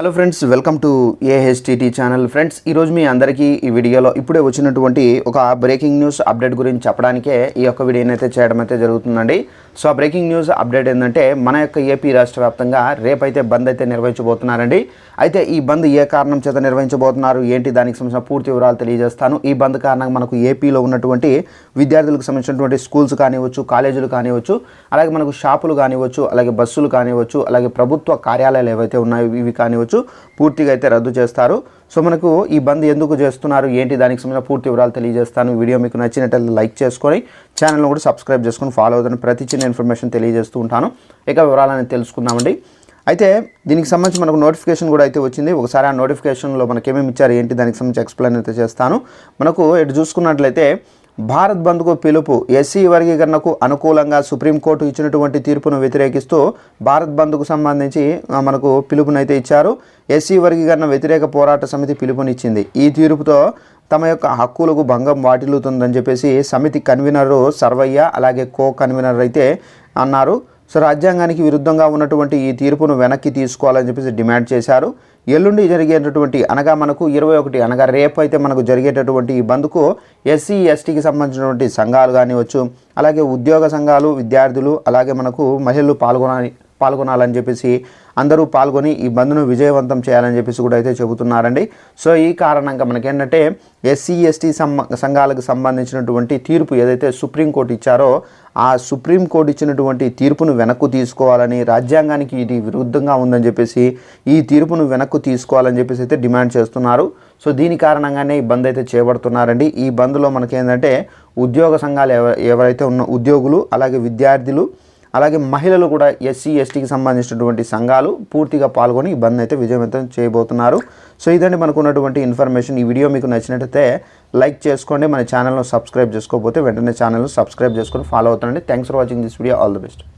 Hello friends welcome to AHTT channel friends ఈరోజు మీ అందరికీ ఈ వీడియోలో ఇప్పుడే వచ్చినటువంటి ఒక బ్రేకింగ్ న్యూస్ అప్డేట్ గురించి చెప్పడానికే ఈ యొక్క వీడియోని అయితే చేయడం అయితే జరుగుతుందండి. సో ఆ బ్రేకింగ్ న్యూస్ అప్డేట్ ఏంటంటే మన యొక్క ఏపీ రాష్ట్ర వ్యాప్తంగా రేపైతే బంద్ అయితే నిర్వహించబోతున్నారండి. అయితే ఈ బంద్ ఏ కారణం చేత నిర్వహించబోతున్నారు? ఏంటి? దానికి సంబంధించిన పూర్తి వివరాలు తెలియజేస్తాను. ఈ బంద్ కారణంగా మనకు ఏపీలో ఉన్నటువంటి విద్యార్థులకు సంబంధించినటువంటి స్కూల్స్ కానివ్వచ్చు కాలేజీలు కానివ్వచ్చు అలాగే మనకు షాపులు కానివ్వచ్చు అలాగే బస్సులు కానివ్వచ్చు అలాగే ప్రభుత్వ కార్యాలయాలు ఏవైతే ఉన్నాయో ఇవి కానివ్వచ్చు పూర్తిగా అయితే రద్దు చేస్తారు. సో మనకు ఈ బంద్ ఎందుకు చేస్తున్నారు? ఏంటి? దానికి సంబంధించిన పూర్తి వివరాలు తెలియజేస్తాను. వీడియో మీకు నచ్చినట్లయితే లైక్ చేసుకొని ఛానల్ను కూడా సబ్స్క్రైబ్ చేసుకొని ఫాలో అవుతాను ప్రతి చిన్న ఇన్ఫర్మేషన్ తెలియజేస్తూ ఉంటాను. ఇక వివరాలని తెలుసుకుందామండి. అయితే దీనికి సంబంధించి మనకు నోటిఫికేషన్ కూడా అయితే వచ్చింది. ఒకసారి ఆ నోటిఫికేషన్లో మనకి ఇచ్చారు? ఏంటి? దానికి సంబంధించి ఎక్స్ప్లెయిన్ అయితే చేస్తాను. మనకు ఇటు చూసుకున్నట్లయితే భారత్ బంద్కు పిలుపు ఎస్సీ వర్గీకరణకు అనుకూలంగా సుప్రీంకోర్టు ఇచ్చినటువంటి తీర్పును వ్యతిరేకిస్తూ భారత్ బంద్కు సంబంధించి మనకు పిలుపునైతే ఇచ్చారు. ఎస్సీ వర్గీకరణ వ్యతిరేక పోరాట సమితి పిలుపునిచ్చింది. ఈ తీర్పుతో తమ యొక్క హక్కులకు భంగం వాటిల్లుతుందని చెప్పేసి సమితి కన్వీనరు సర్వయ్య అలాగే కో కన్వీనర్ అయితే అన్నారు. సో రాజ్యాంగానికి విరుద్ధంగా ఉన్నటువంటి ఈ తీర్పును వెనక్కి తీసుకోవాలని చెప్పేసి డిమాండ్ చేశారు. ఎల్లుండి జరిగేటటువంటి అనగా మనకు ఇరవై ఒకటి అనగా రేపు అయితే మనకు జరిగేటటువంటి ఈ బంద్కు ఎస్సీ ఎస్టీకి సంబంధించినటువంటి సంఘాలు కానివచ్చు అలాగే ఉద్యోగ సంఘాలు విద్యార్థులు అలాగే మనకు మహిళలు పాల్గొనాలి పాల్గొనాలని చెప్పేసి అందరూ పాల్గొని ఈ బంద్ను విజయవంతం చేయాలని చెప్పేసి కూడా అయితే చెబుతున్నారండి. సో ఈ కారణంగా మనకేంటంటే ఎస్సీ ఎస్టీ సంఘాలకు సంబంధించినటువంటి తీర్పు ఏదైతే సుప్రీంకోర్టు ఇచ్చారో ఆ సుప్రీంకోర్టు ఇచ్చినటువంటి తీర్పును వెనక్కు తీసుకోవాలని రాజ్యాంగానికి ఇది విరుద్ధంగా ఉందని చెప్పేసి ఈ తీర్పును వెనక్కు తీసుకోవాలని చెప్పేసి అయితే డిమాండ్ చేస్తున్నారు. సో దీని కారణంగానే ఈ బంద్ అయితే చేపడుతున్నారండి. ఈ బంద్లో మనకేంటంటే ఉద్యోగ సంఘాలు ఎవ ఎవరైతే ఉన్న ఉద్యోగులు అలాగే విద్యార్థులు అలాగే మహిళలు కూడా ఎస్సీ ఎస్టీకి సంబంధించినటువంటి సంఘాలు పూర్తిగా పాల్గొని ఈ బంద్ అయితే విజయవంతం చేయబోతున్నారు. సో ఇదండి మనకు ఉన్నటువంటి ఇన్ఫర్మేషన్. ఈ వీడియో మీకు నచ్చినట్టయితే లైక్ చేసుకోండి. మన ఛానల్ను సబ్స్క్రైబ్ చేసుకోకపోతే వెంటనే ఛానల్ను సబ్స్క్రైబ్ చేసుకొని follow అవుతుండండి. Thanks for watching this video all the best